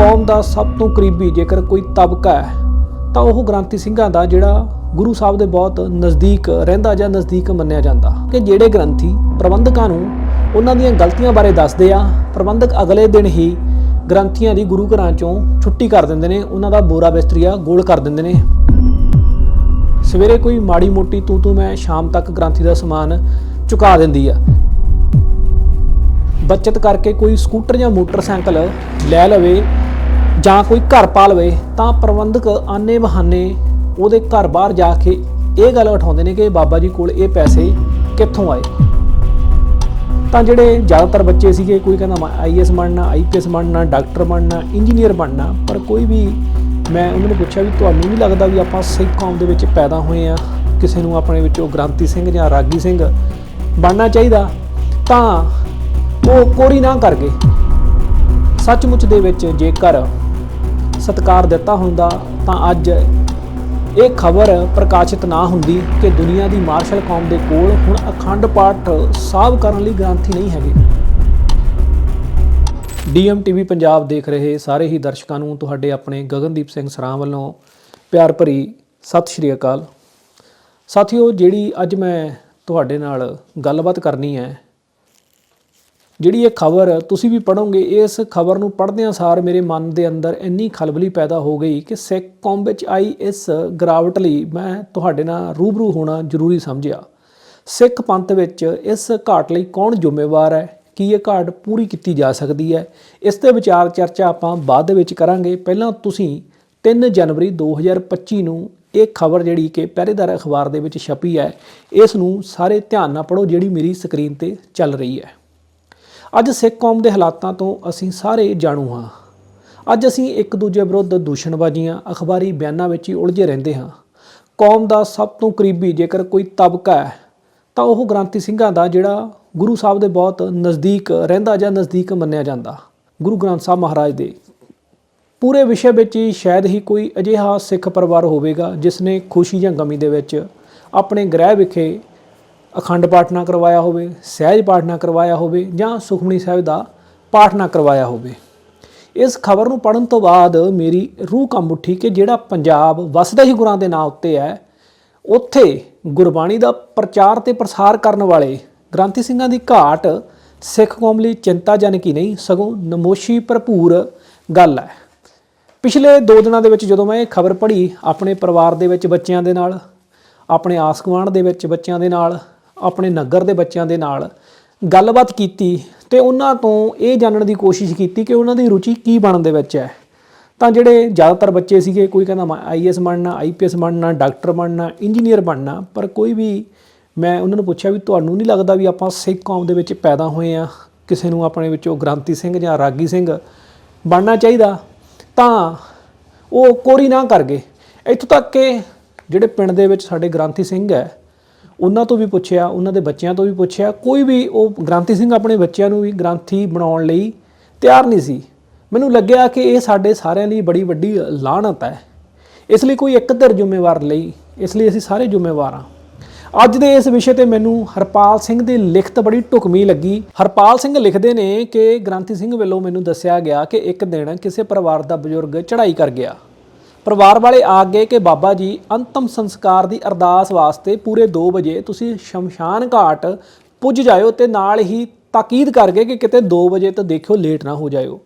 ਕੌਮ ਦਾ ਸਭ ਤੋਂ ਕਰੀਬੀ, ਜੇਕਰ ਕੋਈ ਤਬਕਾ ਹੈ, ਤਾਂ ਉਹ ਗ੍ਰੰਥੀ ਸਿੰਘਾਂ ਦਾ, ਜਿਹੜਾ ਗੁਰੂ ਸਾਹਿਬ ਦੇ ਬਹੁਤ ਨਜ਼ਦੀਕ ਰਹਿੰਦਾ ਜਾਂ ਨਜ਼ਦੀਕ ਮੰਨਿਆ ਜਾਂਦਾ। ਕਿ ਜਿਹੜੇ ਗ੍ਰੰਥੀ ਪ੍ਰਬੰਧਕਾਂ ਨੂੰ ਉਹਨਾਂ ਦੀਆਂ ਗਲਤੀਆਂ ਬਾਰੇ ਦੱਸਦੇ ਆ, ਪ੍ਰਬੰਧਕ ਅਗਲੇ ਦਿਨ ਹੀ ਗ੍ਰੰਥੀਆਂ ਦੀ ਗੁਰੂ ਘਰਾਂ ਚੋਂ ਛੁੱਟੀ ਕਰ ਦਿੰਦੇ ਨੇ, ਉਹਨਾਂ ਦਾ ਬੋਰਾ ਬਿਸਤਰੀਆ ਗੋਲ ਕਰ ਦਿੰਦੇ ਨੇ। ਸਵੇਰੇ ਕੋਈ ਮਾੜੀ ਮੋਟੀ ਤੂੰ ਤੂੰ ਮੈਂ ਸ਼ਾਮ ਤੱਕ ਗ੍ਰੰਥੀ ਦਾ ਸਮਾਨ ਚੁਕਾ ਦਿੰਦੀ ਆ। ਬੱਚਤ ਕਰਕੇ ਕੋਈ ਸਕੂਟਰ ਜਾਂ ਮੋਟਰਸਾਈਕਲ ਲੈ ਲਵੇ ਜਾਂ ਕੋਈ ਘਰ ਪਾ ਲਵੇ ਤਾਂ ਪ੍ਰਬੰਧਕ ਆਨੇ ਬਹਾਨੇ ਉਹਦੇ ਘਰ ਬਾਹਰ ਜਾ ਕੇ ਇਹ ਗੱਲ ਉਠਾਉਂਦੇ ਨੇ ਕਿ ਬਾਬਾ ਜੀ ਕੋਲ ਇਹ ਪੈਸੇ ਕਿੱਥੋਂ ਆਏ? ਤਾਂ ਜਿਹੜੇ ਜ਼ਿਆਦਾਤਰ ਬੱਚੇ ਸੀਗੇ, ਕੋਈ ਕਹਿੰਦਾ ਮੈਂ ਆਈਐਸ ਬਣਨਾ ਆਈਪੀਐਸ ਬਣਨਾ, ਡਾਕਟਰ ਬਣਨਾ, ਇੰਜੀਨੀਅਰ ਬਣਨਾ, ਪਰ ਕੋਈ ਵੀ ਮੈਂ ਉਹਨਾਂ ਨੂੰ ਪੁੱਛਿਆ ਵੀ ਤੁਹਾਨੂੰ ਨਹੀਂ ਲੱਗਦਾ ਵੀ ਆਪਾਂ ਸਿੱਖ ਕੌਮ ਦੇ ਵਿੱਚ ਪੈਦਾ ਹੋਏ ਆ ਕਿਸੇ ਨੂੰ ਆਪਣੇ ਵਿੱਚੋਂ ਗ੍ਰਾਂਤੀ ਸਿੰਘ ਜਾਂ ਰਾਗੀ ਸਿੰਘ ਬਣਨਾ ਚਾਹੀਦਾ? ਤਾਂ ਉਹ ਕੋਰੀ ਨਾ ਕਰ ਗਏ। ਸੱਚਮੁੱਚ ਦੇ ਵਿੱਚ ਜੇਕਰ ਸਤਕਾਰ ਦਿੱਤਾ ਹੁੰਦਾ ਤਾਂ ਅੱਜ ਇਹ ਖਬਰ ਪ੍ਰਕਾਸ਼ਿਤ ਨਾ ਹੁੰਦੀ ਕਿ ਦੁਨੀਆ ਦੀ ਮਾਰਸ਼ਲ ਕੌਮ ਦੇ ਕੋਲ ਹੁਣ ਅਖੰਡ ਪਾਠ ਸਾਹਬ ਕਰਨ ਲਈ ਗ੍ਰੰਥੀ ਨਹੀਂ ਹੈਗੇ। ਡੀਐਮ ਟੀਵੀ ਪੰਜਾਬ ਦੇਖ ਰਹੇ ਸਾਰੇ ਹੀ ਦਰਸ਼ਕਾਂ ਨੂੰ, ਤੁਹਾਡੇ ਆਪਣੇ ਗਗਨਦੀਪ ਸਿੰਘ ਸਰਾਂ ਵੱਲੋਂ ਪਿਆਰ ਭਰੀ ਸਤਿ ਸ਼੍ਰੀ ਅਕਾਲ। ਸਾਥੀਓ, ਜਿਹੜੀ ਅੱਜ ਮੈਂ ਤੁਹਾਡੇ ਨਾਲ ਗੱਲਬਾਤ ਕਰਨੀ ਹੈ ਜਿਹੜੀ ਇਹ ਖਬਰ ਤੁਸੀਂ ਵੀ ਪੜੋਗੇ ਇਸ ਖਬਰ ਨੂੰ ਪੜ੍ਹਦਿਆਂ ਸਾਰ ਮੇਰੇ ਮਨ ਦੇ ਅੰਦਰ ਇੰਨੀ ਖਲਬਲੀ ਪੈਦਾ ਹੋ ਗਈ ਕਿ ਸਿੱਖ ਕੌਮ ਵਿੱਚ ਆਈ ਇਸ ਗਿਰਾਵਟ ਲਈ ਮੈਂ ਤੁਹਾਡੇ ਨਾਲ ਰੂਬਰੂ ਹੋਣਾ ਜ਼ਰੂਰੀ ਸਮਝਿਆ। ਸਿੱਖ ਪੰਥ ਵਿੱਚ ਇਸ ਘਾਟ ਲਈ ਕੌਣ ਜ਼ਿੰਮੇਵਾਰ ਹੈ? ਕੀ ਇਹ ਘਾਟ ਪੂਰੀ ਕੀਤੀ ਜਾ ਸਕਦੀ ਹੈ? ਇਸ ਤੇ ਵਿਚਾਰ ਚਰਚਾ ਆਪਾਂ ਬਾਅਦ ਦੇ ਵਿੱਚ ਕਰਾਂਗੇ। ਪਹਿਲਾਂ ਤੁਸੀਂ 3 ਜਨਵਰੀ 2025 ਨੂੰ ਇਹ ਖਬਰ ਜਿਹੜੀ ਕਿ ਪਹਿਰੇਦਾਰ ਅਖਬਾਰ ਦੇ ਵਿੱਚ ਛਪੀ ਹੈ, ਇਸ ਨੂੰ ਸਾਰੇ ਧਿਆਨ ਨਾਲ ਪੜੋ ਜਿਹੜੀ ਮੇਰੀ ਸਕਰੀਨ ਤੇ ਚੱਲ ਰਹੀ ਹੈ। ਅੱਜ ਸਿੱਖ ਕੌਮ ਦੇ ਹਾਲਾਤਾਂ ਤੋਂ ਅਸੀਂ ਸਾਰੇ ਜਾਣੂ ਹਾਂ। ਅੱਜ ਅਸੀਂ ਇੱਕ ਦੂਜੇ ਵਿਰੁੱਧ ਦੂਸ਼ਣਬਾਜ਼ੀਆਂ, ਅਖਬਾਰੀ ਬਿਆਨਾਂ ਵਿੱਚ ਹੀ ਉਲਝੇ ਰਹਿੰਦੇ ਹਾਂ। ਕੌਮ ਦਾ ਸਭ ਤੋਂ ਕਰੀਬੀ ਜੇਕਰ ਕੋਈ ਤਬਕਾ ਹੈ, ਤਾਂ ਉਹ ਗ੍ਰਾਂਤੀ ਸਿੰਘਾਂ ਦਾ ਜਿਹੜਾ ਗੁਰੂ ਸਾਹਿਬ ਦੇ ਬਹੁਤ ਨਜ਼ਦੀਕ ਰਹਿੰਦਾ ਜਾਂ ਨਜ਼ਦੀਕ ਮੰਨਿਆ ਜਾਂਦਾ। ਗੁਰੂ ਗ੍ਰੰਥ ਸਾਹਿਬ ਮਹਾਰਾਜ ਦੇ ਪੂਰੇ ਵਿਸ਼ੇ ਵਿੱਚ ਹੀ ਸ਼ਾਇਦ ਹੀ ਕੋਈ ਅਜਿਹਾ ਸਿੱਖ ਪਰਿਵਾਰ ਹੋਵੇਗਾ, ਜਿਸ ਨੇ ਖੁਸ਼ੀ ਜਾਂ ਗਮੀ ਦੇ ਵਿੱਚ ਆਪਣੇ ਗ੍ਰਹਿ ਵਿਖੇ ਅਖੰਡ ਪਾਠ ਨਾ ਕਰਵਾਇਆ ਹੋਵੇ, ਸਹਿਜ ਪਾਠ ਨਾ ਕਰਵਾਇਆ ਹੋਵੇ ਜਾਂ ਸੁਖਮਨੀ ਸਾਹਿਬ ਦਾ ਪਾਠ ਨਾ ਕਰਵਾਇਆ ਹੋਵੇ। ਇਸ ਖਬਰ ਨੂੰ ਪੜਨ ਤੋਂ ਬਾਅਦ ਮੇਰੀ ਰੂਹ ਕੰਬ ਉੱਠੀ ਕਿ ਜਿਹੜਾ ਪੰਜਾਬ ਵਸਦਾ ਹੀ ਗੁਰਾਂ ਦੇ ਨਾਂ ਉੱਤੇ ਹੈ, ਉੱਥੇ ਗੁਰਬਾਣੀ ਦਾ ਪ੍ਰਚਾਰ ਤੇ ਪ੍ਰਸਾਰ ਕਰਨ ਵਾਲੇ ਗ੍ਰੰਥੀ ਸਿੰਘਾਂ ਦੀ ਘਾਟ ਸਿੱਖ ਕੌਮ ਲਈ ਚਿੰਤਾਜਨਕ ਹੀ ਨਹੀਂ, ਸਗੋਂ ਨਮੋਸ਼ੀ ਭਰਪੂਰ ਗੱਲ ਹੈ। ਪਿਛਲੇ 2 ਦਿਨਾਂ ਦੇ ਵਿੱਚ ਜਦੋਂ ਮੈਂ ਇਹ ਖਬਰ ਪੜ੍ਹੀ, ਆਪਣੇ ਪਰਿਵਾਰ ਦੇ ਵਿੱਚ ਬੱਚਿਆਂ ਦੇ ਨਾਲ, ਆਪਣੇ ਆਸ ਗੁਆਂਢ ਦੇ ਵਿੱਚ ਬੱਚਿਆਂ ਦੇ ਨਾਲ ਆਪਣੇ ਨਗਰ ਦੇ ਬੱਚਿਆਂ ਦੇ ਨਾਲ ਗੱਲਬਾਤ ਕੀਤੀ ਤੇ ਉਹਨਾਂ ਤੋਂ ਇਹ ਜਾਣਨ ਦੀ ਕੋਸ਼ਿਸ਼ ਕੀਤੀ ਕਿ ਉਹਨਾਂ ਦੀ ਰੁਚੀ ਕੀ ਬਣਨ ਦੇ ਵਿੱਚ ਹੈ। ਤਾਂ ਜਿਹੜੇ ਜ਼ਿਆਦਾਤਰ ਬੱਚੇ ਸੀਗੇ, ਕੋਈ ਕਹਿੰਦਾ ਮੈਂ ਆਈਐਸ ਬਣਨਾ ਆਈਪੀਐਸ ਬਣਨਾ, ਡਾਕਟਰ ਬਣਨਾ, ਇੰਜੀਨੀਅਰ ਬਣਨਾ, ਪਰ ਕੋਈ ਵੀ ਮੈਂ ਉਹਨਾਂ ਨੂੰ ਪੁੱਛਿਆ ਵੀ ਤੁਹਾਨੂੰ ਨਹੀਂ ਲੱਗਦਾ ਵੀ ਆਪਾਂ ਸਿੱਖ ਕੌਮ ਦੇ ਵਿੱਚ ਪੈਦਾ ਹੋਏ ਆ ਕਿਸੇ ਨੂੰ ਆਪਣੇ ਵਿੱਚੋਂ ਗ੍ਰਾਂਤੀ ਸਿੰਘ ਜਾਂ ਰਾਗੀ ਸਿੰਘ ਬਣਨਾ ਚਾਹੀਦਾ। ਤਾਂ ਉਹ ਕੋਰੀ ਨਾ ਕਰ ਗਏ। ਇੱਥੋਂ ਤੱਕ ਕਿ ਜਿਹੜੇ ਪਿੰਡ ਦੇ ਵਿੱਚ ਸਾਡੇ ਗ੍ਰਾਂਥੀ ਸਿੰਘ ਹੈ ਉਹਨਾਂ ਤੋਂ ਵੀ ਪੁੱਛਿਆ, ਉਹਨਾਂ ਦੇ ਬੱਚਿਆਂ ਤੋਂ ਵੀ ਪੁੱਛਿਆ, ਕੋਈ ਵੀ ਉਹ ਗ੍ਰਾਂਥੀ ਸਿੰਘ ਆਪਣੇ ਬੱਚਿਆਂ ਨੂੰ ਵੀ ਗ੍ਰਾਂਥੀ ਬਣਾਉਣ ਲਈ ਤਿਆਰ ਨਹੀਂ ਸੀ। ਮੈਨੂੰ ਲੱਗਿਆ ਕਿ ਇਹ ਸਾਡੇ ਸਾਰਿਆਂ ਲਈ ਬੜੀ ਵੱਡੀ ਲਾਹਨਤ ਹੈ। ਇਸ ਲਈ ਕੋਈ ਇੱਕ ਧਿਰ ਜ਼ਿੰਮੇਵਾਰ ਲਈ, ਇਸ ਲਈ ਅਸੀਂ ਸਾਰੇ ਜ਼ਿੰਮੇਵਾਰ ਹਾਂ। ਅੱਜ ਦੇ ਇਸ ਵਿਸ਼ੇ ਤੇ ਮੈਨੂੰ ਹਰਪਾਲ ਸਿੰਘ ਦੀ ਲਿਖਤ ਬੜੀ ਢੁਕਵੀਂ ਲੱਗੀ। ਹਰਪਾਲ ਸਿੰਘ ਲਿਖਦੇ ਨੇ ਕਿ ਗ੍ਰਾਂਤੀ ਸਿੰਘ ਵੱਲੋਂ ਮੈਨੂੰ ਦੱਸਿਆ ਗਿਆ ਕਿ ਇੱਕ ਦਿਨ ਕਿਸੇ ਪਰਿਵਾਰ ਦਾ ਬਜ਼ੁਰਗ ਚੜ੍ਹਾਈ ਕਰ ਗਿਆ। ਪਰਿਵਾਰ ਵਾਲੇ ਆ ਗਏ ਕਿ ਬਾਬਾ ਜੀ, ਅੰਤਮ ਸੰਸਕਾਰ ਦੀ ਅਰਦਾਸ ਵਾਸਤੇ ਪੂਰੇ 2 ਵਜੇ ਤੁਸੀਂ ਸ਼ਮਸ਼ਾਨ ਘਾਟ ਪੁੱਜ ਜਾਇਓ ਤੇ ਨਾਲ ਹੀ ਤਾਕੀਦ ਕਰਕੇ ਕਿ ਕਿਤੇ 2 ਵਜੇ ਤੋਂ ਦੇਖਿਓ ਲੇਟ ਨਾ ਹੋ ਜਾਇਓ।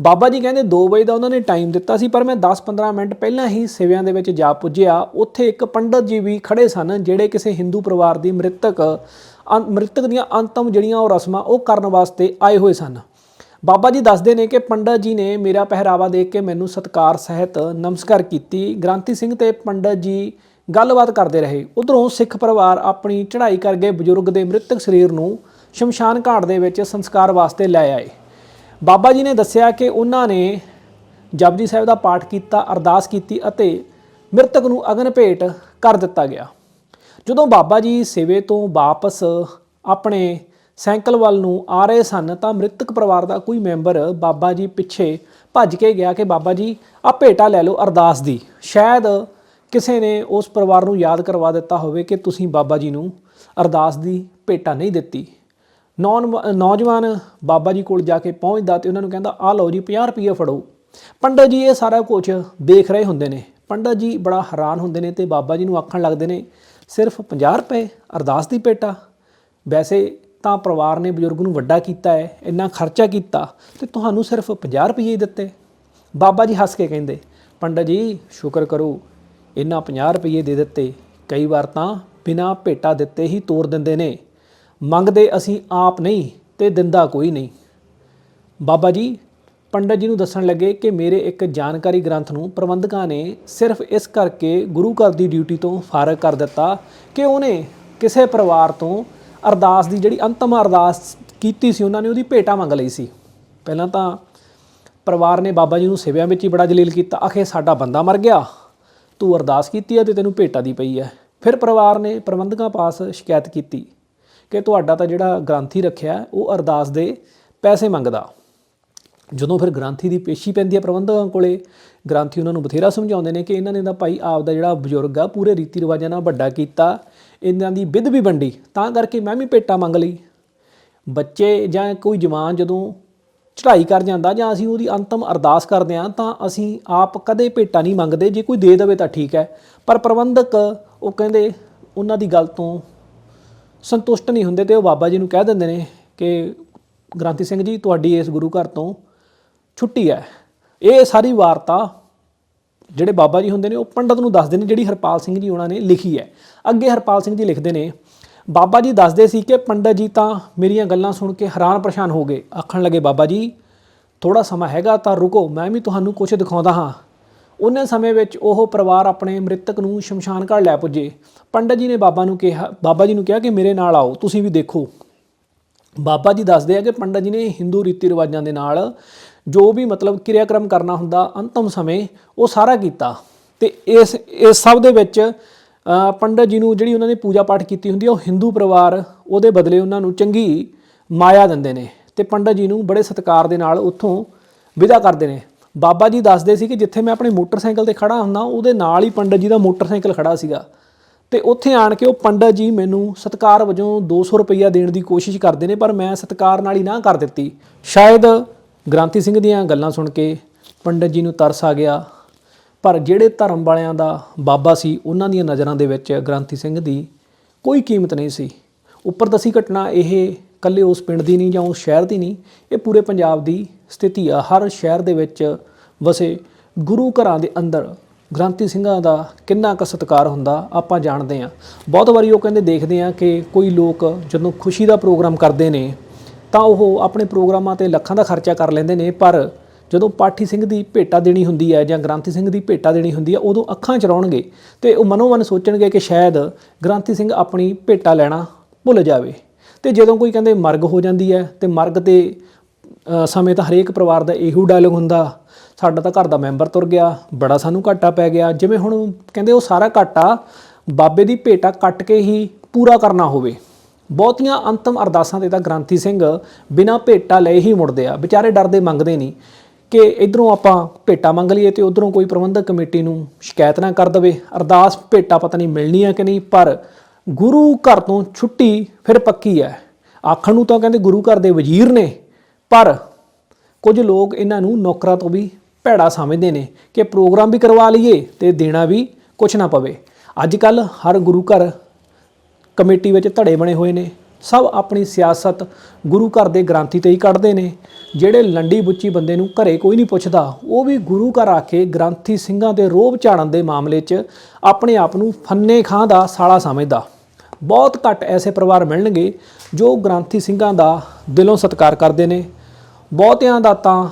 ਬਾਬਾ ਜੀ ਕਹਿੰਦੇ 2 ਵਜੇ ਦਾ ਉਹਨਾਂ ਨੇ ਟਾਈਮ ਦਿੱਤਾ ਸੀ, ਪਰ ਮੈਂ 10-15 ਮਿੰਟ ਪਹਿਲਾਂ ਹੀ ਸਿਵਿਆਂ ਦੇ ਵਿੱਚ ਜਾ ਪੁੱਜਿਆ। ਉੱਥੇ ਇੱਕ ਪੰਡਤ ਜੀ ਵੀ ਖੜੇ ਸਨ, ਜਿਹੜੇ ਕਿਸੇ ਹਿੰਦੂ ਪਰਿਵਾਰ ਦੀ ਮ੍ਰਿਤਕ, ਅੰ- ਮ੍ਰਿਤਕ ਦੀਆਂ ਅੰਤਮ ਜਿਹੜੀਆਂ ਉਹ ਰਸਮਾਂ ਉਹ ਕਰਨ ਵਾਸਤੇ ਆਏ ਹੋਏ ਸਨ। ਬਾਬਾ ਜੀ ਦੱਸਦੇ ਨੇ ਕਿ ਪੰਡਤ ਜੀ ਨੇ ਮੇਰਾ ਪਹਿਰਾਵਾ ਦੇਖ ਕੇ ਮੈਨੂੰ ਸਤਕਾਰ, ਸਹਿਤ ਨਮਸਕਾਰ ਕੀਤੀ। ਗ੍ਰਾਂਤੀ ਸਿੰਘ ਤੇ ਪੰਡਤ ਜੀ ਗੱਲਬਾਤ ਕਰਦੇ ਰਹੇ। ਉਧਰੋਂ ਸਿੱਖ ਪਰਿਵਾਰ ਆਪਣੀ ਚੜ੍ਹਾਈ ਕਰ ਗਏ ਬਜ਼ੁਰਗ ਦੇ ਮ੍ਰਿਤਕ ਸਰੀਰ ਨੂੰ ਸ਼ਮਸ਼ਾਨ ਘਾਟ ਦੇ ਵਿੱਚ ਸੰਸਕਾਰ ਵਾਸਤੇ ਲੈ ਆਏ। ਬਾਬਾ ਜੀ ਨੇ ਦੱਸਿਆ ਕਿ ਉਹਨਾਂ ਨੇ ਜਪਜੀ ਸਾਹਿਬ ਦਾ ਪਾਠ ਕੀਤਾ, ਅਰਦਾਸ ਕੀਤੀ ਅਤੇ ਮ੍ਰਿਤਕ ਨੂੰ ਅਗਨ ਭੇਟ ਕਰ ਦਿੱਤਾ ਗਿਆ। ਜਦੋਂ ਬਾਬਾ ਜੀ ਸੇਵੇ ਤੋਂ ਵਾਪਸ ਆਪਣੇ ਸਾਈਕਲ ਵੱਲ ਨੂੰ ਆ ਰਹੇ ਸਨ ਤਾਂ ਮ੍ਰਿਤਕ ਪਰਿਵਾਰ ਦਾ ਕੋਈ ਮੈਂਬਰ ਬਾਬਾ ਜੀ ਪਿੱਛੇ ਭੱਜ ਕੇ ਗਿਆ ਕਿ ਬਾਬਾ ਜੀ ਆ ਭੇਟਾ ਲੈ ਲਓ ਅਰਦਾਸ ਦੀ। ਸ਼ਾਇਦ ਕਿਸੇ ਨੇ ਉਸ ਪਰਿਵਾਰ ਨੂੰ ਯਾਦ ਕਰਵਾ ਦਿੱਤਾ ਹੋਵੇ ਕਿ ਤੁਸੀਂ ਬਾਬਾ ਜੀ ਨੂੰ ਅਰਦਾਸ ਦੀ ਭੇਟਾ ਨਹੀਂ ਦਿੱਤੀ। ਨੌਨ, ਨੌਜਵਾਨ ਬਾਬਾ ਜੀ ਕੋਲ ਜਾ ਕੇ ਪਹੁੰਚਦਾ ਤੇ ਉਹਨਾਂ ਨੂੰ ਕਹਿੰਦਾ ਆ ਲਓ ਜੀ 50 ਰੁਪਏ ਫੜੋ। ਪੰਡਤ ਜੀ ਇਹ ਸਾਰਾ ਕੁਝ ਦੇਖ ਰਹੇ ਹੁੰਦੇ ਨੇ। ਪੰਡਤ ਜੀ ਬੜਾ ਹੈਰਾਨ ਹੁੰਦੇ ਨੇ ਤੇ ਬਾਬਾ ਜੀ ਨੂੰ ਆਖਣ ਲੱਗਦੇ ਨੇ, ਸਿਰਫ 50 ਰੁਪਏ ਅਰਦਾਸ ਦੀ ਪੇਟਾ ਵੈਸੇ ਤਾਂ ਪਰਿਵਾਰ ਨੇ ਬਜ਼ੁਰਗ ਨੂੰ ਵੱਡਾ ਕੀਤਾ ਹੈ, ਇੰਨਾ ਖਰਚਾ ਕੀਤਾ ਤੇ ਤੁਹਾਨੂੰ ਸਿਰਫ 50 ਰੁਪਏ ਦਿੱਤੇ। ਬਾਬਾ ਜੀ ਹੱਸ ਕੇ ਕਹਿੰਦੇ, ਪੰਡਤ ਜੀ, ਸ਼ੁਕਰ ਕਰੋ ਇਹਨਾਂ 50 ਰੁਪਏ ਦੇ ਦਿੱਤੇ। ਕਈ ਵਾਰ ਤਾਂ ਬਿਨਾ ਭੇਟਾ ਦਿੱਤੇ ਹੀ ਤੋਰ ਦਿੰਦੇ ਨੇ। ਮੰਗਦੇ ਅਸੀਂ ਆਪ ਨਹੀਂ ਤੇ ਦਿੰਦਾ ਕੋਈ ਨਹੀਂ। ਬਾਬਾ ਜੀ, ਪੰਡਤ ਜੀ ਨੂੰ ਦੱਸਣ ਲੱਗੇ ਕਿ ਮੇਰੇ ਇੱਕ ਜਾਣਕਾਰੀ ਗ੍ਰੰਥ ਨੂੰ ਪ੍ਰਬੰਧਕਾਂ ਨੇ ਸਿਰਫ ਇਸ ਕਰਕੇ ਗੁਰੂ ਘਰ ਦੀ ਡਿਊਟੀ ਤੋਂ ਫਾਰਗ ਕਰ ਦਿੱਤਾ ਕਿ ਉਹਨੇ ਕਿਸੇ ਪਰਿਵਾਰ ਤੋਂ ਅਰਦਾਸ ਦੀ ਜਿਹੜੀ ਅੰਤਮ ਅਰਦਾਸ ਕੀਤੀ ਸੀ, ਉਹਨਾਂ ਨੇ ਉਹਦੀ ਭੇਟਾ ਮੰਗ ਲਈ ਸੀ। ਪਹਿਲਾਂ ਤਾਂ ਪਰਿਵਾਰ ਨੇ ਬਾਬਾ ਜੀ ਨੂੰ ਸਿਵਿਆਂ ਵਿੱਚ ਹੀ ਬੜਾ ਜਲੀਲ ਕੀਤਾ। ਆਖੇ, ਸਾਡਾ ਬੰਦਾ ਮਰ ਗਿਆ। ਤੂੰ ਅਰਦਾਸ ਕੀਤੀ ਹੈ ਤੇ ਤੈਨੂੰ ਭੇਟਾ ਦੀ ਪਈ ਹੈ। ਫਿਰ ਪਰਿਵਾਰ ਨੇ ਪ੍ਰਬੰਧਕਾਂ ਪਾਸ ਸ਼ਿਕਾਇਤ ਕੀਤੀ ਕਿ ਤੁਹਾਡਾ ਤਾਂ ਜਿਹੜਾ ਗ੍ਰੰਥੀ ਰੱਖਿਆ, ਉਹ ਅਰਦਾਸ ਦੇ ਪੈਸੇ ਮੰਗਦਾ। ਜਦੋਂ ਫਿਰ ਗ੍ਰੰਥੀ ਦੀ ਪੇਸ਼ੀ ਪੈਂਦੀ ਹੈ ਪ੍ਰਬੰਧਕਾਂ ਕੋਲੇ, ਗ੍ਰੰਥੀ ਉਹਨਾਂ ਨੂੰ ਬਥੇਰਾ ਸਮਝਾਉਂਦੇ ਨੇ ਕਿ ਇਹਨਾਂ ਨੇ ਤਾਂ ਭਾਈ ਆਪ ਦਾ ਜਿਹੜਾ ਬਜ਼ੁਰਗ ਆ, ਪੂਰੇ ਰੀਤੀ ਰਿਵਾਜਾਂ ਨਾਲ ਵੱਡਾ ਕੀਤਾ। ਇਹਨਾਂ ਦੀ ਵਿਧ ਵੀ ਵੰਡੀ। ਤਾਂ ਕਰਕੇ ਮੈਂ ਵੀ ਭੇਟਾ ਮੰਗ ਲਈ। ਬੱਚੇ ਜਾਂ ਕੋਈ ਜਵਾਨ ਜਦੋਂ ਚੜ੍ਹਾਈ ਕਰ ਜਾਂਦਾ ਜਾਂ ਅਸੀਂ ਉਹਦੀ ਅੰਤਮ ਅਰਦਾਸ ਕਰਦੇ ਹਾਂ, ਤਾਂ ਅਸੀਂ ਆਪ ਕਦੇ ਭੇਟਾ ਨਹੀਂ ਮੰਗਦੇ। ਜੇ ਕੋਈ ਦੇ ਦੇਵੇ ਤਾਂ ਠੀਕ ਹੈ। ਪਰ ਪ੍ਰਬੰਧਕ ਉਹ ਕਹਿੰਦੇ, ਉਹਨਾਂ ਦੀ ਗੱਲ ਤੋਂ ਸੰਤੁਸ਼ਟ ਨਹੀਂ ਹੁੰਦੇ ਤੇ ਉਹ ਬਾਬਾ ਜੀ ਨੂੰ ਕਹਿ ਦਿੰਦੇ ਨੇ ਕਿ ਗ੍ਰਾਂਤੀ ਸਿੰਘ ਜੀ, ਤੁਹਾਡੀ ਇਸ ਗੁਰੂ ਘਰ ਤੋਂ ਛੁੱਟੀ ਹੈ। ਇਹ ਸਾਰੀ ਵਾਰਤਾ ਜਿਹੜੇ ਬਾਬਾ ਜੀ ਹੁੰਦੇ ਨੇ, ਉਹ ਪੰਡਤ ਨੂੰ ਦੱਸਦੇ ਨੇ, ਜਿਹੜੀ ਹਰਪਾਲ ਸਿੰਘ ਜੀ ਉਹਨਾਂ ਨੇ ਲਿਖੀ ਹੈ। ਅੱਗੇ ਹਰਪਾਲ ਸਿੰਘ ਜੀ ਲਿਖਦੇ ਨੇ, ਬਾਬਾ ਜੀ ਦੱਸਦੇ ਸੀ ਕਿ ਪੰਡਤ ਜੀ ਤਾਂ ਮੇਰੀਆਂ ਗੱਲਾਂ ਸੁਣ ਕੇ ਹੈਰਾਨ ਪਰੇਸ਼ਾਨ ਹੋ ਗਏ। ਆਖਣ ਲੱਗੇ, ਬਾਬਾ ਜੀ ਥੋੜਾ ਸਮਾਂ ਹੈਗਾ ਤਾਂ ਰੁਕੋ, ਮੈਂ ਵੀ ਤੁਹਾਨੂੰ ਕੁਝ ਦਿਖਾਉਂਦਾ ਹਾਂ। ਉਹਨੇ ਸਮੇਂ ਵਿੱਚ ਉਹ ਪਰਿਵਾਰ ਆਪਣੇ ਮ੍ਰਿਤਕ ਨੂੰ ਸ਼ਮਸ਼ਾਨ ਘਾਟ ਲੈ ਪੁੱਜੇ। ਪੰਡਤ ਜੀ ਨੇ ਬਾਬਾ ਨੂੰ ਕਿਹਾ, ਬਾਬਾ ਜੀ ਨੂੰ ਕਿਹਾ ਕਿ ਮੇਰੇ ਨਾਲ ਆਓ, ਤੁਸੀਂ ਵੀ ਦੇਖੋ। ਬਾਬਾ ਜੀ ਦੱਸਦੇ ਆ ਕਿ ਪੰਡਤ ਜੀ ਨੇ ਹਿੰਦੂ ਰੀਤੀ ਰਿਵਾਜਾਂ ਦੇ ਨਾਲ ਜੋ ਵੀ ਮਤਲਬ ਕਿਰਿਆਕਰਮ ਕਰਨਾ ਹੁੰਦਾ ਅੰਤਮ ਸਮੇਂ ਉਹ ਸਾਰਾ ਕੀਤਾ। ਤੇ ਇਸ ਇਸ ਸਭ ਦੇ ਵਿੱਚ ਅ, ਪੰਡਤ ਜੀ ਨੂੰ ਜਿਹੜੀ ਉਹਨਾਂ ਨੇ ਪੂਜਾ ਪਾਠ ਕੀਤੀ ਹੁੰਦੀ ਹੈ ਉਹ ਹਿੰਦੂ ਪਰਿਵਾਰ ਉਹਦੇ ਬਦਲੇ ਉਹਨਾਂ ਨੂੰ ਚੰਗੀ ਮਾਇਆ ਦਿੰਦੇ ਨੇ। ਤੇ ਪੰਡਤ ਜੀ ਨੂੰ ਬੜੇ ਸਤਿਕਾਰ ਦੇ ਨਾਲ ਉੱਥੋਂ ਵਿਦਾ ਕਰਦੇ ਨੇ। ਬਾਬਾ ਜੀ ਦੱਸਦੇ ਸੀ ਕਿ ਜਿੱਥੇ ਮੈਂ ਆਪਣੇ ਮੋਟਰਸਾਈਕਲ ਤੇ ਖੜਾ ਹੁੰਦਾ ਉਹਦੇ ਨਾਲ ਹੀ ਪੰਡਤ ਜੀ ਦਾ ਮੋਟਰਸਾਈਕਲ ਖੜਾ ਸੀਗਾ। ਤੇ ਉੱਥੇ ਆਣ ਕੇ ਉਹ ਪੰਡਤ ਜੀ ਮੈਨੂੰ ਸਤਕਾਰ ਵਜੋਂ 200 ਰੁਪਈਆ ਦੇਣ ਦੀ ਕੋਸ਼ਿਸ਼ ਕਰਦੇ ਨੇ ਪਰ ਮੈਂ ਸਤਕਾਰ ਨਾਲ ਹੀ ਨਾ ਕਰ ਦਿੱਤੀ। ਸ਼ਾਇਦ ਗ੍ਰਾਂਤੀ ਸਿੰਘ ਦੀਆਂ ਗੱਲਾਂ ਸੁਣ ਕੇ ਪੰਡਤ ਜੀ ਨੂੰ ਤਰਸ ਆ ਗਿਆ। ਪਰ ਜਿਹੜੇ ਧਰਮ ਵਾਲਿਆਂ ਦਾ ਬਾਬਾ ਸੀ, ਉਹਨਾਂ ਦੀਆਂ ਨਜ਼ਰਾਂ ਦੇ ਵਿੱਚ ਗ੍ਰਾਂਤੀ ਸਿੰਘ ਦੀ ਕੋਈ ਕੀਮਤ ਨਹੀਂ ਸੀ। ਉੱਪਰ ਦੱਸੀ ਘਟਨਾ ਇਹ ਕੱਲੇ ਉਸ ਪਿੰਡ ਦੀ ਨਹੀਂ ਜਾਂ ਉਸ ਸ਼ਹਿਰ ਦੀ ਨਹੀਂ, ਇਹ ਪੂਰੇ ਪੰਜਾਬ ਦੀ ਸਥਿਤੀ ਆ। ਹਰ ਸ਼ਹਿਰ ਦੇ ਵਿੱਚ ਵਸੇ ਗੁਰੂ ਘਰਾਂ ਦੇ ਅੰਦਰ ਗ੍ਰੰਥੀ ਸਿੰਘਾਂ ਦਾ ਕਿੰਨਾ ਕੁ ਸਤਿਕਾਰ ਹੁੰਦਾ, ਆਪਾਂ ਜਾਣਦੇ ਹਾਂ। ਬਹੁਤ ਵਾਰੀ ਉਹ ਕਹਿੰਦੇ ਦੇਖਦੇ ਆ ਕਿ ਕੋਈ ਲੋਕ ਜਦੋਂ ਖੁਸ਼ੀ ਦਾ ਪ੍ਰੋਗਰਾਮ ਕਰਦੇ ਨੇ ਤਾਂ ਉਹ ਆਪਣੇ ਪ੍ਰੋਗਰਾਮਾਂ ਤੇ ਲੱਖਾਂ ਦਾ ਖਰਚਾ ਕਰ ਲੈਂਦੇ ਨੇ, ਪਰ ਜਦੋਂ ਪਾਠੀ ਸਿੰਘ ਦੀ ਭੇਟਾ ਦੇਣੀ ਹੁੰਦੀ ਹੈ ਜਾਂ ਗ੍ਰਾਂਤੀ ਸਿੰਘ ਦੀ ਭੇਟਾ ਦੇਣੀ ਹੁੰਦੀ ਹੈ, ਉਦੋਂ ਅੱਖਾਂ ਚਰਾਉਣਗੇ ਤੇ ਉਹ ਮਨੋਮਨ ਸੋਚਣਗੇ ਕਿ ਸ਼ਾਇਦ ਗ੍ਰਾਂਤੀ ਸਿੰਘ ਆਪਣੀ ਭੇਟਾ ਲੈਣਾ ਭੁੱਲ ਜਾਵੇ। ਤੇ ਜਦੋਂ ਕੋਈ ਕਹਿੰਦੇ ਮਰਗ ਹੋ ਜਾਂਦੀ ਹੈ ਤੇ ਮਰਗ ਤੇ ਸਮੇਂ ਤਾਂ ਹਰੇਕ ਪਰਿਵਾਰ ਦਾ ਇਹੋ ਡਾਇਲੋਗ ਹੁੰਦਾ, ਸਾਡਾ ਤਾਂ ਘਰ ਦਾ ਮੈਂਬਰ ਤੁਰ ਗਿਆ, ਬੜਾ ਸਾਨੂੰ ਘਾਟਾ ਪੈ ਗਿਆ। ਜਿਵੇਂ ਹੁਣ ਕਹਿੰਦੇ ਉਹ ਸਾਰਾ ਘਾਟਾ ਬਾਬੇ ਦੀ ਭੇਟਾ ਕੱਟ ਕੇ ਹੀ ਪੂਰਾ ਕਰਨਾ ਹੋਵੇ। ਬਹੁਤੀਆਂ ਅੰਤਮ ਅਰਦਾਸਾਂ ਤੇ ਤਾਂ ਗ੍ਰਾਂਥੀ ਸਿੰਘ ਬਿਨਾਂ ਭੇਟਾ ਲਏ ਹੀ ਮੁੜਦੇ ਆ। ਵਿਚਾਰੇ ਡਰਦੇ ਮੰਗਦੇ ਨਹੀਂ ਕਿ ਇਧਰੋਂ ਆਪਾਂ ਭੇਟਾ ਮੰਗ ਲਈਏ ਤੇ ਉਧਰੋਂ ਕੋਈ ਪ੍ਰਬੰਧਕ ਕਮੇਟੀ ਨੂੰ ਸ਼ਿਕਾਇਤ ਨਾ ਕਰ ਦਵੇ। ਅਰਦਾਸ ਭੇਟਾ ਪਤਾ ਨਹੀਂ ਮਿਲਣੀ ਹੈ ਕਿ ਨਹੀਂ, ਪਰ ਗੁਰੂ ਘਰ ਤੋਂ ਛੁੱਟੀ ਫਿਰ ਪੱਕੀ ਹੈ। ਆਖਣ ਨੂੰ ਤਾਂ ਕਹਿੰਦੇ ਗੁਰੂ ਘਰ ਦੇ ਵਜ਼ੀਰ ਨੇ, ਪਰ ਕੁਝ ਲੋਕ ਇਹਨਾਂ ਨੂੰ ਨੌਕਰਾਂ ਤੋਂ ਵੀ ਭੈੜਾ ਸਮਝਦੇ ਨੇ ਕਿ ਪ੍ਰੋਗਰਾਮ ਵੀ ਕਰਵਾ ਲਈਏ ਤੇ ਦੇਣਾ ਵੀ ਕੁਝ ਨਾ ਪਵੇ। ਅੱਜ ਕੱਲ ਹਰ ਗੁਰੂ ਘਰ ਕਮੇਟੀ ਵਿੱਚ ਧੜੇ ਬਣੇ ਹੋਏ ਨੇ। ਸਭ ਆਪਣੀ ਸਿਆਸਤ ਗੁਰੂ ਘਰ ਦੇ ਗ੍ਰੰਥੀ ਤੇ ਹੀ ਕੱਢਦੇ ਨੇ। ਜਿਹੜੇ ਲੰਡੀ ਬੁੱਚੀ ਬੰਦੇ ਨੂੰ ਘਰੇ ਕੋਈ ਨਹੀਂ ਪੁੱਛਦਾ, ਉਹ ਵੀ ਗੁਰੂ ਘਰ ਆ ਕੇ ਗ੍ਰੰਥੀ ਸਿੰਘਾਂ ਦੇ ਰੋਬ ਝਾੜਨ ਦੇ ਮਾਮਲੇ 'ਚ ਆਪਣੇ ਆਪ ਨੂੰ ਫੰਨੇ ਖਾਂ ਦਾ ਸਾਲਾ ਸਮਝਦਾ। ਬਹੁਤ ਘੱਟ ਐਸੇ ਪਰਿਵਾਰ ਮਿਲਣਗੇ ਜੋ ਗ੍ਰੰਥੀ ਸਿੰਘਾਂ ਦਾ ਦਿਲੋਂ ਸਤਿਕਾਰ ਕਰਦੇ ਨੇ। ਬਹੁਤਿਆਂ ਦਾ ਤਾਂ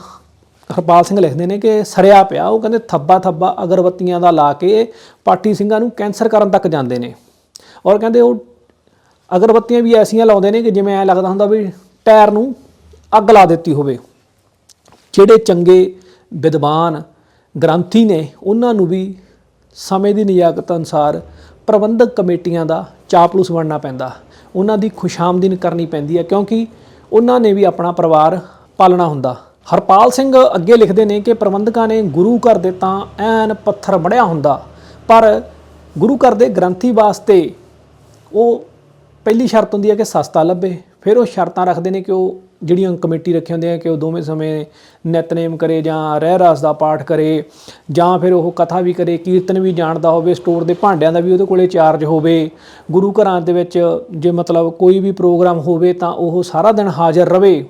ਹਰਪਾਲ ਸਿੰਘ ਲਿਖਦੇ ਨੇ ਕਿ ਸਰਿਆ ਪਿਆ। ਉਹ ਕਹਿੰਦੇ ਥੱਬਾ ਥੱਬਾ ਅਗਰਬੱਤੀਆਂ ਦਾ ਲਾ ਕੇ ਪਾਠੀ ਸਿੰਘਾਂ ਨੂੰ ਕੈਂਸਰ ਕਰਨ ਤੱਕ ਜਾਂਦੇ ਨੇ। ਔਰ ਕਹਿੰਦੇ ਉਹ ਅਗਰਬੱਤੀਆਂ ਵੀ ਐਸੀਆਂ ਲਾਉਂਦੇ ਨੇ ਕਿ ਜਿਵੇਂ ਐ ਲੱਗਦਾ ਹੁੰਦਾ ਵੀ ਟਾਇਰ ਨੂੰ ਅੱਗ ਲਾ ਦਿੱਤੀ ਹੋਵੇ। ਜਿਹੜੇ ਚੰਗੇ ਵਿਦਵਾਨ ਗ੍ਰੰਥੀ ਨੇ, ਉਹਨਾਂ ਨੂੰ ਵੀ ਸਮੇਂ ਦੀ ਨਿਯਾਕਤ ਅਨੁਸਾਰ ਪ੍ਰਬੰਧਕ ਕਮੇਟੀਆਂ ਦਾ ਚਾਪਲੂਸ ਬਣਨਾ ਪੈਂਦਾ। ਉਹਨਾਂ ਦੀ ਖੁਸ਼ਾਮਦੀਨ ਕਰਨੀ ਪੈਂਦੀ ਹੈ ਕਿਉਂਕਿ ਉਹਨਾਂ ਨੇ ਵੀ ਆਪਣਾ ਪਰਿਵਾਰ ਪਾਲਣਾ ਹੁੰਦਾ। ਹਰਪਾਲ ਸਿੰਘ ਅੱਗੇ ਲਿਖਦੇ ਨੇ ਕਿ ਪ੍ਰਬੰਧਕਾਂ ਨੇ ਗੁਰੂ ਘਰ ਦੇ ਤਾਂ ਐਨ ਪੱਥਰ ਮੜਿਆ ਹੁੰਦਾ, ਪਰ ਗੁਰੂ ਘਰ ਦੇ ਗ੍ਰੰਥੀ ਵਾਸਤੇ ਉਹ ਪਹਿਲੀ ਸ਼ਰਤ ਹੁੰਦੀ ਹੈ ਕਿ ਸਸਤਾ ਲੱਭੇ। ਫਿਰ ਉਹ ਸ਼ਰਤਾਂ ਰੱਖਦੇ ਨੇ ਕਿ ਉਹ ਜਿਹੜੀਆਂ ਕਮੇਟੀ ਰੱਖੀ ਹੁੰਦੀ ਹੈ ਕਿ ਉਹ ਦੋਵੇਂ ਸਮੇਂ ਨਿਤਨੇਮ ਕਰੇ ਜਾਂ ਰਹਿ ਰਾਸ ਦਾ ਪਾਠ ਕਰੇ ਜਾਂ ਫਿਰ ਉਹ ਕਥਾ ਵੀ ਕਰੇ, ਕੀਰਤਨ ਵੀ ਜਾਣਦਾ ਹੋਵੇ, ਸਟੋਰ ਦੇ ਭਾਂਡਿਆਂ ਦਾ ਵੀ ਉਹਦੇ ਕੋਲੇ ਚਾਰਜ ਹੋਵੇ। ਗੁਰੂ ਘਰਾਂ ਦੇ ਵਿੱਚ ਜੇ ਮਤਲਬ ਕੋਈ ਵੀ ਪ੍ਰੋਗਰਾਮ ਹੋਵੇ ਤਾਂ ਉਹ ਸਾਰਾ ਦਿਨ ਹਾਜ਼ਰ ਰਵੇ।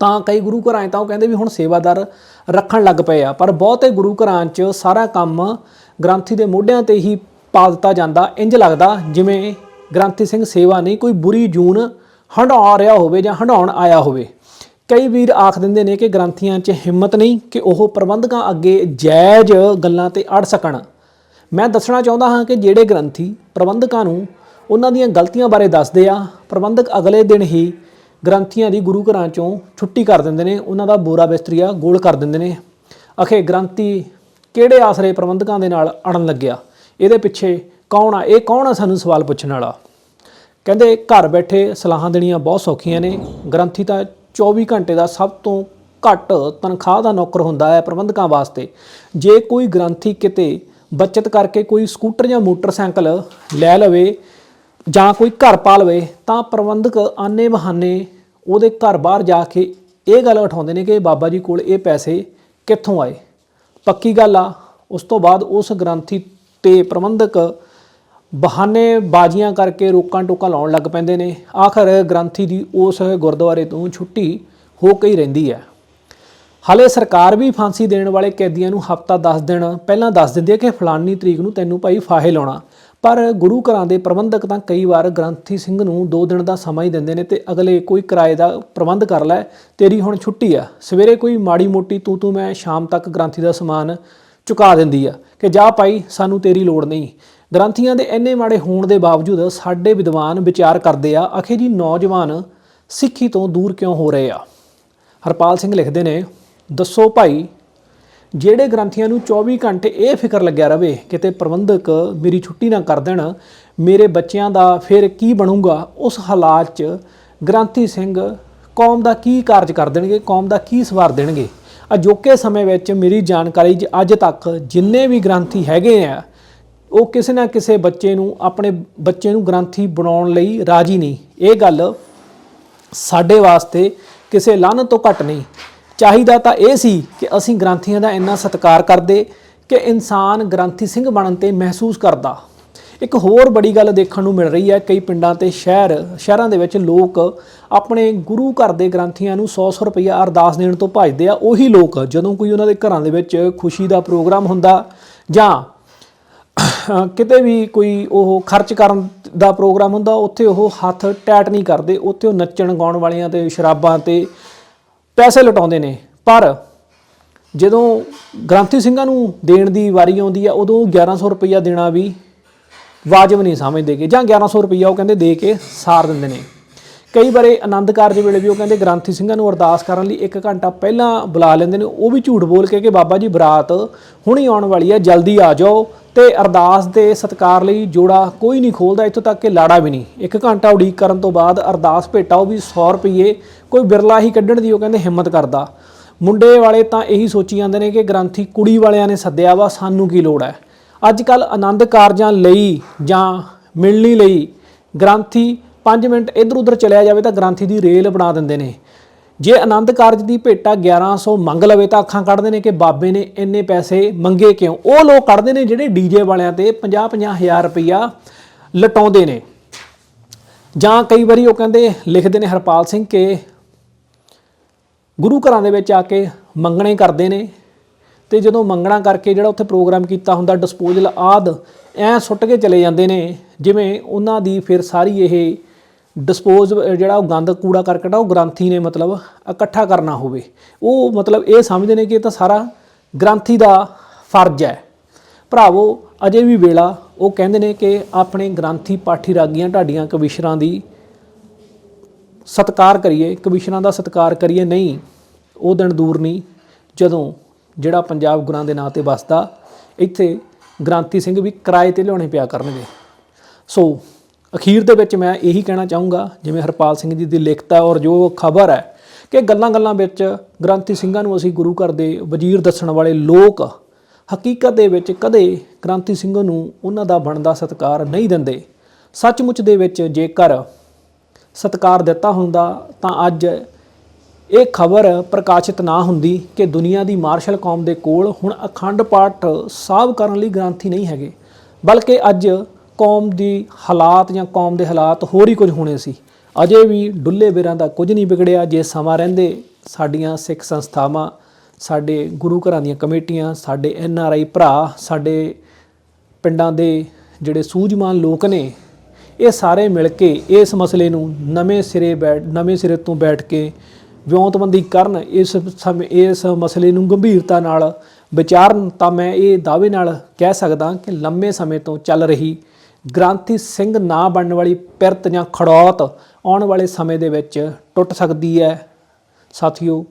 ਤਾਂ ਕਈ ਗੁਰੂ ਘਰਾਂ 'ਚ ਤਾਂ ਉਹ ਕਹਿੰਦੇ ਵੀ ਹੁਣ ਸੇਵਾਦਾਰ ਰੱਖਣ ਲੱਗ ਪਏ ਆ, ਪਰ ਬਹੁਤੇ ਗੁਰੂ ਘਰਾਂ 'ਚ ਸਾਰਾ ਕੰਮ ਗ੍ਰੰਥੀ ਦੇ ਮੋਢਿਆਂ ਤੇ ਹੀ ਪਾ ਦਿੱਤਾ ਜਾਂਦਾ ਇੰਜ ਲੱਗਦਾ ਜਿਵੇਂ ਗ੍ਰੰਥੀ ਸਿੰਘ ਸੇਵਾ ਨਹੀਂ, ਕੋਈ ਬੁਰੀ ਜੂਨ ਹੰਢਾ ਰਿਹਾ ਹੋਵੇ ਜਾਂ ਹੰਢਾਉਣ ਆਇਆ ਹੋਵੇ। ਕਈ ਵੀਰ ਆਖ ਦਿੰਦੇ ਨੇ ਕਿ ਗ੍ਰੰਥੀਆਂ 'ਚ ਹਿੰਮਤ ਨਹੀਂ ਕਿ ਉਹ ਪ੍ਰਬੰਧਕਾਂ ਅੱਗੇ ਜਾਇਜ਼ ਗੱਲਾਂ ਤੇ ਅੜ ਸਕਣ। ਮੈਂ ਦੱਸਣਾ ਚਾਹੁੰਦਾ ਹਾਂ ਕਿ ਜਿਹੜੇ ਗ੍ਰੰਥੀ ਪ੍ਰਬੰਧਕਾਂ ਨੂੰ ਉਹਨਾਂ ਦੀਆਂ ਗਲਤੀਆਂ ਬਾਰੇ ਦੱਸਦੇ ਆ, ਪ੍ਰਬੰਧਕ ਅਗਲੇ ਦਿਨ ਹੀ ਗ੍ਰੰਥੀਆਂ ਦੀ ਗੁਰੂ ਘਰਾਂ ਚੋਂ ਛੁੱਟੀ ਕਰ ਦਿੰਦੇ ਨੇ, ਉਹਨਾਂ ਦਾ ਬੋਰਾ ਬਿਸਤਰੀਆ ਗੋਲ ਕਰ ਦਿੰਦੇ ਨੇ। ਅਖੇ ਗ੍ਰੰਥੀ ਕਿਹੜੇ ਆਸਰੇ ਪ੍ਰਬੰਧਕਾਂ ਦੇ ਨਾਲ ਅੜਨ ਲੱਗਿਆ? ਇਹਦੇ ਪਿੱਛੇ ਕੌਣ ਆ? ਇਹ ਕੌਣ ਆ ਸਾਨੂੰ ਸਵਾਲ ਪੁੱਛਣ ਵਾਲਾ? ਕਹਿੰਦੇ ਘਰ ਬੈਠੇ ਸਲਾਹਾਂ ਦੇਣੀਆਂ ਬਹੁਤ ਸੌਖੀਆਂ ਨੇ। ਗ੍ਰੰਥੀ ਤਾਂ 24 ਘੰਟੇ ਦਾ ਸਭ ਤੋਂ ਘੱਟ ਤਨਖਾਹ ਦਾ ਨੌਕਰ ਹੁੰਦਾ ਹੈ ਪ੍ਰਬੰਧਕਾਂ ਵਾਸਤੇ। ਜੇ ਕੋਈ ਗ੍ਰੰਥੀ ਕਿਤੇ ਬਚਤ ਕਰਕੇ ਕੋਈ ਸਕੂਟਰ ਜਾਂ ਮੋਟਰਸਾਈਕਲ ਲੈ ਲਵੇ ਜਾਂ ਕੋਈ ਘਰ ਪਾ ਲਵੇ ਤਾਂ ਪ੍ਰਬੰਧਕ ਆਨੇ ਬਹਾਨੇ ਉਹਦੇ ਘਰ ਬਾਹਰ ਜਾ ਕੇ ਇਹ ਗੱਲ ਉਠਾਉਂਦੇ ਨੇ ਕਿ ਬਾਬਾ ਜੀ ਕੋਲ ਇਹ ਪੈਸੇ ਕਿੱਥੋਂ ਆਏ? ਪੱਕੀ ਗੱਲ ਆ, ਉਸ ਤੋਂ ਬਾਅਦ ਉਸ ਗ੍ਰੰਥੀ ਤੇ ਪ੍ਰਬੰਧਕ ਬਹਾਨੇ ਬਾਜ਼ੀਆਂ ਕਰਕੇ ਰੋਕਾਂ ਟੋਕਾਂ ਲਾਉਣ ਲੱਗ ਪੈਂਦੇ ਨੇ। ਆਖਰ ਗ੍ਰੰਥੀ ਦੀ ਉਸ ਗੁਰਦੁਆਰੇ ਤੋਂ ਛੁੱਟੀ ਹੋ ਕੇ ਹੀ ਰਹਿੰਦੀ ਹੈ। ਹਾਲੇ ਸਰਕਾਰ ਵੀ ਫਾਂਸੀ ਦੇਣ ਵਾਲੇ ਕੈਦੀਆਂ ਨੂੰ ਹਫਤਾ 10 ਦਿਨ, ਪਹਿਲਾਂ ਦੱਸ ਦਿੰਦੀ ਹੈ ਕਿ ਫਲਾਨੀ ਤਰੀਕ ਨੂੰ ਤੈਨੂੰ ਭਾਈ ਫਾਹੇ ਲਾਉਣਾ। ਪਰ ਗੁਰੂ ਘਰਾਂ ਦੇ ਪ੍ਰਬੰਧਕ ਤਾਂ ਕਈ ਵਾਰ ਗ੍ਰੰਥੀ ਸਿੰਘ ਨੂੰ 2 ਦਿਨ ਦਾ ਸਮਾਂ ਹੀ ਦਿੰਦੇ ਨੇ ਤੇ ਅਗਲੇ ਕੋਈ ਕਿਰਾਏ ਦਾ ਪ੍ਰਬੰਧ ਕਰ ਲੈ, ਤੇਰੀ ਹੁਣ ਛੁੱਟੀ ਆ। ਸਵੇਰੇ ਕੋਈ ਮਾੜੀ ਮੋਟੀ ਤੂੰ ਤੂੰ ਮੈਂ ਸ਼ਾਮ ਤੱਕ ਗ੍ਰੰਥੀ ਦਾ ਸਮਾਨ ਚੁਕਾ ਦਿੰਦੀ ਆ ਕਿ ਜਾ ਭਾਈ, ਸਾਨੂੰ ਤੇਰੀ ਲੋੜ ਨਹੀਂ। ਗ੍ਰੰਥੀਆਂ ਦੇ ਇੰਨੇ ਮਾੜੇ ਹੋਣ ਦੇ ਬਾਵਜੂਦ ਸਾਡੇ ਵਿਦਵਾਨ ਵਿਚਾਰ ਕਰਦੇ ਆ, ਅਖੇ ਜੀ, ਨੌਜਵਾਨ ਸਿੱਖੀ ਤੋਂ ਦੂਰ ਕਿਉਂ ਹੋ ਰਹੇ ਆ? ਹਰਪਾਲ ਸਿੰਘ ਲਿਖਦੇ ਨੇ, ਦੱਸੋ ਭਾਈ, ਜਿਹੜੇ ਗ੍ਰੰਥੀਆਂ ਨੂੰ 24 ਘੰਟੇ ਇਹ ਫਿਕਰ ਲੱਗਿਆ ਰਵੇ, ਕਿਤੇ ਪ੍ਰਬੰਧਕ ਮੇਰੀ ਛੁੱਟੀ ਨਾ ਕਰ ਦੇਣ, ਮੇਰੇ ਬੱਚਿਆਂ ਦਾ ਫਿਰ ਕੀ ਬਣੂਗਾ? ਉਸ ਹਾਲਾਤ 'ਚ ਗ੍ਰੰਥੀ ਸਿੰਘ ਕੌਮ ਦਾ ਕੀ ਕਾਰਜ ਕਰ ਦੇਣਗੇ, ਕੌਮ ਦਾ ਕੀ ਸਵਾਰ ਦੇਣਗੇ? ਅਜੋਕੇ ਸਮੇਂ ਵਿੱਚ ਮੇਰੀ ਜਾਣਕਾਰੀ 'ਚ ਅੱਜ ਤੱਕ ਜਿੰਨੇ ਵੀ ਗ੍ਰੰਥੀ ਹੈਗੇ ਆ ਉਹ ਕਿਸੇ ਨਾ ਕਿਸੇ ਬੱਚੇ ਨੂੰ, ਆਪਣੇ ਬੱਚੇ ਨੂੰ ਗ੍ਰੰਥੀ ਬਣਾਉਣ ਲਈ ਰਾਜੀ ਨਹੀਂ। ਇਹ ਗੱਲ ਸਾਡੇ ਵਾਸਤੇ ਕਿਸੇ ਲਾਹਨਤ ਤੋਂ ਘੱਟ ਨਹੀਂ। ਚਾਹੀਦਾ ਤਾਂ ਇਹ ਸੀ ਕਿ ਅਸੀਂ ਗ੍ਰੰਥੀਆਂ ਦਾ ਇੰਨਾ ਸਤਿਕਾਰ ਕਰਦੇ ਕਿ ਇਨਸਾਨ ਗ੍ਰੰਥੀ ਸਿੰਘ ਬਣਨ ਤੇ ਮਹਿਸੂਸ ਕਰਦਾ। ਇੱਕ ਹੋਰ ਬੜੀ ਗੱਲ ਦੇਖਣ ਨੂੰ ਮਿਲ ਰਹੀ ਹੈ, ਕਈ ਪਿੰਡਾਂ ਤੇ ਸ਼ਹਿਰ, ਸ਼ਹਿਰਾਂ ਦੇ ਵਿੱਚ ਲੋਕ ਆਪਣੇ ਗੁਰੂ ਘਰ ਦੇ ਗ੍ਰੰਥੀਆਂ ਨੂੰ 100-100 ਰੁਪਇਆ ਅਰਦਾਸ ਦੇਣ ਤੋਂ ਭੱਜਦੇ ਆ। ਉਹੀ ਲੋਕ, ਜਦੋਂ ਕੋਈ ਉਹਨਾਂ ਦੇ ਘਰਾਂ ਦੇ ਵਿੱਚ ਖੁਸ਼ੀ ਦਾ ਪ੍ਰੋਗਰਾਮ ਹੁੰਦਾ ਜਾਂ ਕਿਤੇ ਵੀ ਕੋਈ ਉਹ ਖਰਚ ਕਰਨ ਦਾ ਪ੍ਰੋਗਰਾਮ ਹੁੰਦਾ, ਉੱਥੇ ਉਹ ਹੱਥ ਟੈਟ ਨਹੀਂ ਕਰਦੇ, ਉੱਥੇ ਉਹ ਨੱਚਣ ਗਾਉਣ ਵਾਲਿਆਂ ਤੇ, ਸ਼ਰਾਬਾਂ ਤੇ ਪੈਸੇ ਲਟਾਉਂਦੇ ਨੇ। ਪਰ ਜਦੋਂ ਗ੍ਰੰਥੀ ਸਿੰਘਾਂ ਨੂੰ ਦੇਣ ਦੀ ਵਾਰੀ ਆਉਂਦੀ ਆ, ਉਦੋਂ 1100 ਰੁਪਈਆ ਦੇਣਾ ਵੀ ਵਾਜਬ ਨਹੀਂ ਸਮਝਦੇਗੇ ਜਾਂ 1100 ਰੁਪਈਆ ਉਹ ਕਹਿੰਦੇ ਦੇ ਕੇ ਸਾਰ ਦਿੰਦੇ ਨੇ। ਕਈ ਵਾਰੇ ਆਨੰਦ ਕਾਰਜ ਵੇਲੇ ਵੀ ਉਹ ਕਹਿੰਦੇ ਗ੍ਰੰਥੀ ਸਿੰਘਾਂ ਨੂੰ ਅਰਦਾਸ ਕਰਨ ਲਈ 1 ਘੰਟਾ ਪਹਿਲਾਂ ਬੁਲਾ ਲੈਂਦੇ ਨੇ, ਉਹ ਵੀ ਝੂਠ ਬੋਲ ਕੇ ਕਿ ਬਾਬਾ ਜੀ ਬਰਾਤ ਹੁਣੀ ਆਉਣ ਵਾਲੀ ਹੈ ਜਲਦੀ ਆ ਜਾਓ ਤੇ ਅਰਦਾਸ ਦੇ ਸਤਕਾਰ ਲਈ ਜੋੜਾ ਕੋਈ ਨਹੀਂ ਖੋਲਦਾ, ਇੱਥੋਂ ਤੱਕ ਕਿ ਲਾੜਾ ਵੀ ਨਹੀਂ। 1 ਘੰਟਾ ਉਡੀਕ ਕਰਨ ਤੋਂ ਬਾਅਦ ਅਰਦਾਸ ਭੇਟਾ, ਉਹ ਵੀ 100 ਰੁਪਏ ਕੋਈ ਬਿਰਲਾ ਹੀ ਕੱਢਣ ਦੀ, ਉਹ ਕਹਿੰਦੇ ਹਿੰਮਤ ਕਰਦਾ। ਮੁੰਡੇ ਵਾਲੇ ਤਾਂ ਇਹੀ ਸੋਚੀ ਜਾਂਦੇ ਨੇ ਕਿ ਗ੍ਰੰਥੀ ਕੁੜੀ ਵਾਲਿਆਂ ਨੇ ਸੱਦਿਆ ਵਾ, ਸਾਨੂੰ ਕੀ ਲੋੜ ਹੈ? ਅੱਜ ਕੱਲ ਆਨੰਦ ਕਾਰਜਾਂ ਲਈ ਜਾਂ ਮਿਲਣੀ ਲਈ ਗ੍ਰੰਥੀ 5 ਮਿੰਟ ਇਧਰ ਉਧਰ ਚਲਿਆ ਜਾਵੇ ਤਾਂ ਗ੍ਰੰਥੀ ਦੀ ਰੇਲ ਬਣਾ ਦਿੰਦੇ ਨੇ। ਜੇ ਆਨੰਦ ਕਾਰਜ ਦੀ ਭੇਟਾ 1100 ਮੰਗ ਲਵੇ ਤਾਂ ਅੱਖਾਂ ਕੱਢਦੇ ਨੇ ਕਿ ਬਾਬੇ ਨੇ ਇੰਨੇ ਪੈਸੇ ਮੰਗੇ ਕਿਉਂ? ਉਹ ਲੋਕ ਕੱਢਦੇ ਨੇ ਜਿਹੜੇ ਡੀਜੇ ਵਾਲਿਆਂ ਤੇ 50-50 ਹਜ਼ਾਰ ਰੁਪਈਆ ਲਟਾਉਂਦੇ ਨੇ। ਜਾਂ ਕਈ ਵਾਰੀ ਉਹ ਕਹਿੰਦੇ, ਲਿਖਦੇ ਨੇ ਹਰਪਾਲ ਸਿੰਘ ਕਿ ਗੁਰੂ ਘਰਾਂ ਦੇ ਵਿੱਚ ਆ ਕੇ ਮੰਗਣੇ ਕਰਦੇ ਨੇ ਤੇ ਜਦੋਂ ਮੰਗਣਾ ਕਰਕੇ ਜਿਹੜਾ ਉੱਥੇ ਪ੍ਰੋਗਰਾਮ ਕੀਤਾ ਹੁੰਦਾ ਡਿਸਪੋਜ਼ਲ ਆਦ, ਐ ਸੁੱਟ ਕੇ ਚਲੇ ਜਾਂਦੇ ਨੇ। ਜਿਵੇਂ ਉਹਨਾਂ ਦੀ ਫਿਰ ਸਾਰੀ ਇਹ ਡਿਸਪੋਜ਼ ਜਿਹੜਾ ਉਹ ਗੰਦ ਕੂੜਾ ਕਰਕਟ ਆ, ਉਹ ਗ੍ਰੰਥੀ ਨੇ ਮਤਲਬ ਇਕੱਠਾ ਕਰਨਾ ਹੋਵੇ। ਉਹ ਮਤਲਬ ਇਹ ਸਮਝਦੇ ਨੇ ਕਿ ਇਹ ਤਾਂ ਸਾਰਾ ਗ੍ਰੰਥੀ ਦਾ ਫਰਜ਼ ਹੈ। ਭਰਾਵੋ, ਅਜੇ ਵੀ ਵੇਲਾ, ਉਹ ਕਹਿੰਦੇ ਨੇ ਕਿ ਆਪਣੇ ਗ੍ਰੰਥੀ ਪਾਠੀ ਰਾਗੀਆਂ ਢਾਡੀਆਂ ਕਵਿਸ਼ਰਾਂ ਦੀ ਸਤਕਾਰ ਕਰੀਏ ਕਮਿਸ਼ਨਾਂ ਦਾ ਸਤਕਾਰ ਕਰੀਏ, ਨਹੀਂ, ਉਹ ਦਿਨ ਦੂਰ ਨਹੀਂ, ਜਦੋਂ ਜਿਹੜਾ ਪੰਜਾਬ ਗੁਰਾਂ ਦੇ ਨਾਂ ਤੇ ਵਸਦਾ, ਇੱਥੇ ਗ੍ਰਾਂਤੀ ਸਿੰਘ ਵੀ ਕਿਰਾਏ ਤੇ ਲਿਆਉਣੇ ਪਿਆ ਕਰਨਗੇ। ਸੋ ਅਖੀਰ ਦੇ ਵਿੱਚ ਮੈਂ ਇਹੀ ਕਹਿਣਾ ਚਾਹੂੰਗਾ, ਜਿਵੇਂ ਹਰਪਾਲ ਸਿੰਘ ਜੀ ਦੀ ਲਿਖਤ ਹੈ ਔਰ ਜੋ ਖਬਰ ਹੈ ਕਿ ਗੱਲਾਂ-ਗੱਲਾਂ ਵਿੱਚ ਗ੍ਰੰਥੀ ਸਿੰਘਾਂ ਨੂੰ ਅਸੀਂ ਗੁਰੂ ਘਰ ਦੇ ਵਜ਼ੀਰ ਦੱਸਣ ਵਾਲੇ ਲੋਕ ਹਕੀਕਤ ਦੇ ਵਿੱਚ ਕਦੇ ਗ੍ਰੰਥੀ ਸਿੰਘ ਨੂੰ ਉਹਨਾਂ ਦਾ ਬਣਦਾ ਸਤਿਕਾਰ ਨਹੀਂ ਦਿੰਦੇ। ਸੱਚਮੁੱਚ ਦੇ ਵਿੱਚ ਜੇਕਰ ਸਤਿਕਾਰ ਦਿੱਤਾ ਹੁੰਦਾ ਤਾਂ ਅੱਜ ਇਹ ਖਬਰ ਪ੍ਰਕਾਸ਼ਿਤ ਨਾ ਹੁੰਦੀ ਕਿ ਦੁਨੀਆ ਦੀ ਮਾਰਸ਼ਲ ਕੌਮ ਦੇ ਕੋਲ ਹੁਣ ਅਖੰਡ ਪਾਠ ਸਾਹਬ ਕਰਨ ਲਈ ਗ੍ਰੰਥੀ ਨਹੀਂ ਹੈਗੇ, ਬਲਕਿ ਅੱਜ ਕੌਮ ਦੀ ਹਾਲਾਤ ਜਾਂ ਕੌਮ ਦੇ ਹਾਲਾਤ ਹੋਰ ਹੀ ਕੁਝ ਹੋਣੇ ਸੀ। ਅਜੇ ਵੀ ਡੁੱਲੇ ਬਿਰਾਂ ਦਾ ਕੁਝ ਨਹੀਂ ਵਿਗੜਿਆ, ਜੇ ਸਮਾਂ ਰਹਿੰਦੇ, ਸਾਡੀਆਂ ਸਿੱਖ ਸੰਸਥਾਵਾਂ, ਸਾਡੇ ਗੁਰੂ ਘਰਾਂ ਦੀਆਂ ਕਮੇਟੀਆਂ, ਸਾਡੇ ਐਨ ਆਰ ਆਈ ਭਰਾ, ਸਾਡੇ ਪਿੰਡਾਂ ਦੇ ਜਿਹੜੇ ਸੂਝਵਾਨ ਲੋਕ ਨੇ, ਇਹ ਸਾਰੇ ਮਿਲ ਕੇ ਇਸ ਮਸਲੇ ਨੂੰ ਨਵੇਂ ਸਿਰੇ ਬੈਠ ਨਵੇਂ ਸਿਰੇ ਤੋਂ ਬੈਠ ਕੇ ਵਿਉਂਤਬੰਦੀ ਕਰਨ, ਇਸ ਸਮੇਂ, ਇਸ ਮਸਲੇ ਨੂੰ ਗੰਭੀਰਤਾ ਨਾਲ ਵਿਚਾਰਨ ਤਾਂ ਮੈਂ ਇਹ ਦਾਅਵੇ ਨਾਲ ਕਹਿ ਸਕਦਾ ਕਿ ਲੰਮੇ ਸਮੇਂ ਤੋਂ ਚੱਲ ਰਹੀ ਗ੍ਰਾਂਥੀ ਸਿੰਘ ਨਾ ਬਣਨ ਵਾਲੀ ਪਿਰਤ ਜਾਂ ਖੜੌਤ ਆਉਣ ਵਾਲੇ ਸਮੇਂ ਦੇ ਵਿੱਚ ਟੁੱਟ ਸਕਦੀ ਹੈ। ਸਾਥੀਓ,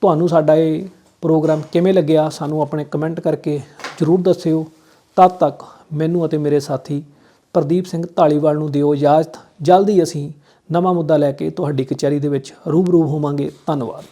ਤੁਹਾਨੂੰ ਸਾਡਾ ਇਹ ਪ੍ਰੋਗਰਾਮ ਕਿਵੇਂ ਲੱਗਿਆ ਸਾਨੂੰ ਆਪਣੇ ਕਮੈਂਟ ਕਰਕੇ ਜਰੂਰ ਦੱਸਿਓ। ਤਦ ਤੱਕ ਮੈਨੂੰ ਅਤੇ ਮੇਰੇ ਸਾਥੀ ਪ੍ਰਦੀਪ ਸਿੰਘ ਢਾਲੀਵਾਲ ਨੂੰ ਦਿਓ ਇਜਾਜ਼ਤ। ਜਲਦੀ ਅਸੀਂ ਨਵਾਂ ਮੁੱਦਾ ਲੈ ਕੇ ਤੁਹਾਡੀ ਕਚਹਿਰੀ ਦੇ ਵਿੱਚ ਰੂਬਰੂ ਹੋਵਾਂਗੇ। ਧੰਨਵਾਦ।